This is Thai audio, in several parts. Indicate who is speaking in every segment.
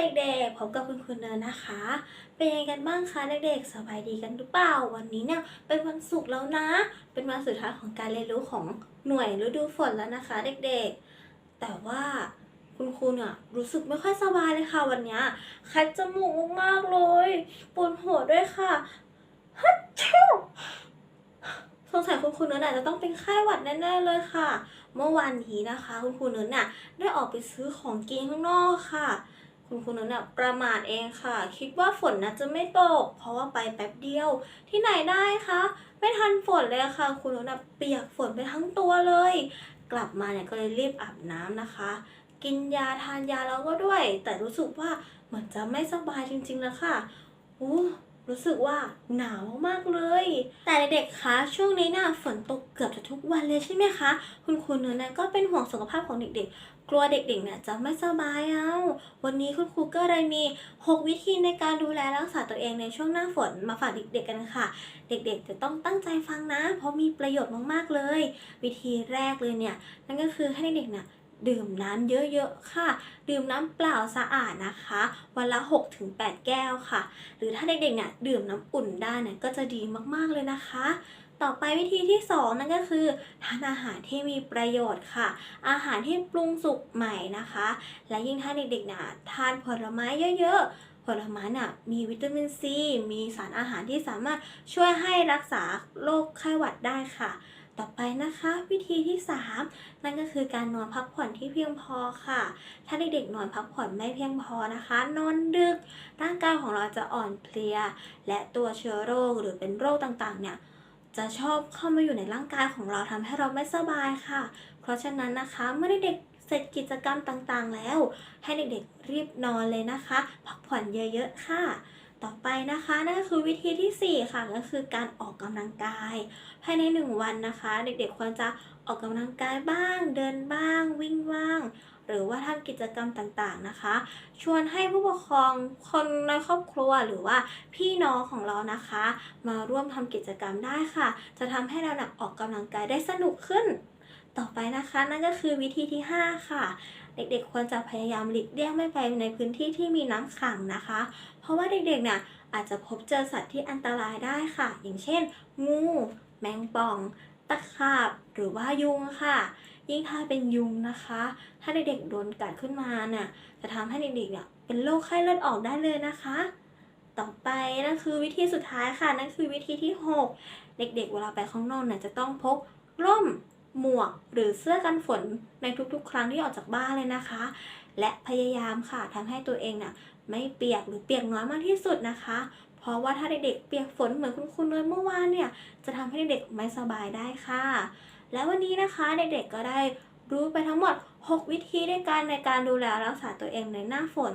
Speaker 1: เด็กๆ พบกับคุณคุณเนินนะคะ เป็นยังไงกันบ้างคะเด็กๆ สบายดีกันหรือเปล่า วันนี้เนี่ยเป็นวันศุกร์แล้วนะ เป็นวันสุดท้ายของการเรียนรู้ของหน่วยฤดูฝนแล้วนะคะ เด็กๆ แต่ว่าคุณครูเนี่ยรู้สึกไม่ค่อยสบายเลยค่ะวันนี้คัดจมูกมากๆเลยปวดหัวด้วยค่ะฮัทชิวสงสัยคุณครูเนินอาจจะต้องเป็นไข้หวัดแน่ๆเลยค่ะ เมื่อวานนี้นะคะ คุณครูเนินน่ะได้ออกไปซื้อของกินข้างนอกค่ะ คุณครูเนินน่ะประมาทเองค่ะ คิดว่าฝนน่ะจะไม่ตก เพราะว่าไปแป๊บเดียว ที่ไหนได้คะ ไม่ทันฝนเลยค่ะ คุณนินน่ะเปียกฝนไปทั้งตัวเลย กลับมาเนี่ยก็เลยรีบอาบน้ำนะคะ กินยาทานยาแล้วก็ด้วย แต่รู้สึกว่าเหมือนจะไม่สบายจริงๆแล้วค่ะอู้ รู้สึกว่าหนาวมากๆเลย แต่เด็กๆ คะ ช่วงนี้น่ะฝนตกเกือบจะทุกวันเลยใช่ไหมคะ คุณครูเนื้อนะก็เป็นห่วงสุขภาพของเด็กๆ กลัวเด็กๆเนี่ยจะไม่สบายเอา วันนี้คุณครูก็เลยมี 6 วิธีในการดูแลรักษาตัวเองในช่วงหน้าฝนมาฝากเด็กๆกันค่ะ เด็กๆ จะต้องตั้งใจฟังนะ เพราะมีประโยชน์มากๆเลย วิธีแรกเลยเนี่ยนั่นก็คือให้เด็กๆเนี่ย ดื่มน้ำเยอะๆค่ะ ดื่มน้ำเปล่าสะอาดนะคะ วันละ 6-8 แก้วค่ะ หรือถ้าเด็กๆเนี่ยดื่มน้ำอุ่นได้เนี่ยก็จะดีมากๆเลยนะคะ ต่อไปวิธีที่ 2 นั่นก็คือทานอาหารที่มีประโยชน์ค่ะ อาหารที่ปรุงสุกใหม่นะคะ และยิ่งถ้าเด็กๆเนี่ยทานผลไม้เยอะๆ ผลไม้น่ะมีวิตามินซี มีสารอาหารที่สามารถช่วยให้รักษาโรคไข้หวัดได้ค่ะ ต่อไปนะคะวิธีที่ 3 นั่นก็คือการนอนพักผ่อนที่เพียงพอค่ะ ถ้าเด็กๆนอนพักผ่อนไม่เพียงพอนะคะ นอนดึก ร่างกายของเราจะอ่อนเพลีย และตัวเชื้อโรคหรือเป็นโรคต่างๆ เนี่ยจะชอบเข้ามาอยู่ในร่างกายของเราทำให้เราไม่สบายค่ะ เพราะฉะนั้นนะคะเมื่อเด็กเสร็จกิจกรรมต่างๆ แล้ว ให้เด็กๆรีบนอนเลยนะคะ พักผ่อนเยอะๆค่ะ ต่อไปนะคะนั่นก็คือวิธีทีสี่4 ค่ะก็คือการออกกำลังกาย ภายใน 1 วันนะคะ เด็กๆควรจะออกกำลังกายบ้าง เดินบ้าง วิ่งบ้าง หรือว่าทำกิจกรรมต่างๆนะคะ ชวนให้ผู้ปกครองคนในครอบครัวหรือว่าพี่น้องของเรานะคะ มาร่วมทำกิจกรรมได้ค่ะ จะทำให้เราหนักออกกำลังกายได้สนุกขึ้น ต่อไปนะคะนั่นก็คือวิธีที่ 5 ค่ะ เด็กๆควรจะพยายามหลีกเลี่ยงไม่ไปในพื้นที่ที่มีน้ำขังนะคะ เพราะว่าเด็กๆเนี่ยอาจจะพบเจอสัตว์ที่อันตรายได้ค่ะ อย่างเช่น งู แมงป่อง ตะขาบ หรือว่ายุงค่ะ ยิ่งถ้าเป็นยุงนะคะ ถ้าเด็กๆโดนกัดขึ้นมาเนี่ยจะทำให้เด็กๆเนี่ยเป็นโรคไข้เลือดออกได้เลยนะคะต่อไปนั่นคือวิธีสุดท้ายค่ะ นั่นคือวิธีที่ 6 เด็กๆ เวลาไปข้างนอกเนี่ยจะต้องพกร่ม หมวกหรือเสื้อกันฝนในทุกๆ ครั้งที่ออกจากบ้านเลยนะคะ และพยายามค่ะทำให้ตัวเองน่ะไม่เปียกหรือเปียกน้อยมากที่สุดนะคะ เพราะว่าถ้าเด็กๆเปียกฝนเหมือนคุณครูเลยเมื่อวานเนี่ยจะทำให้เด็กๆไม่สบายได้ค่ะ และวันนี้นะคะเด็กๆก็ได้รู้ไปทั้งหมด 6 วิธีด้วยกันในการดูแลรักษาตัวเองในหน้าฝน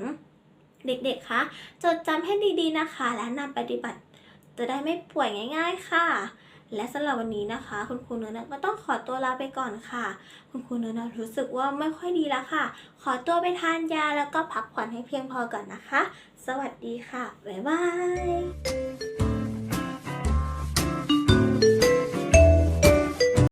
Speaker 1: เด็กๆคะจดจำให้ดีๆนะคะ และนำปฏิบัติ จะได้ไม่ป่วยง่าย ๆ ค่ะ และสำหรับวันนี้นะคะ คุณครูเนื้อก็ต้องขอตัวลาไปก่อนค่ะ คุณครูเนื้อรู้สึกว่าไม่ค่อยดีแล้วค่ะ ขอตัวไปทานยาแล้วก็พักผ่อนให้เพียงพอก่อนนะคะ สวัสดีค่ะ บ๊ายบาย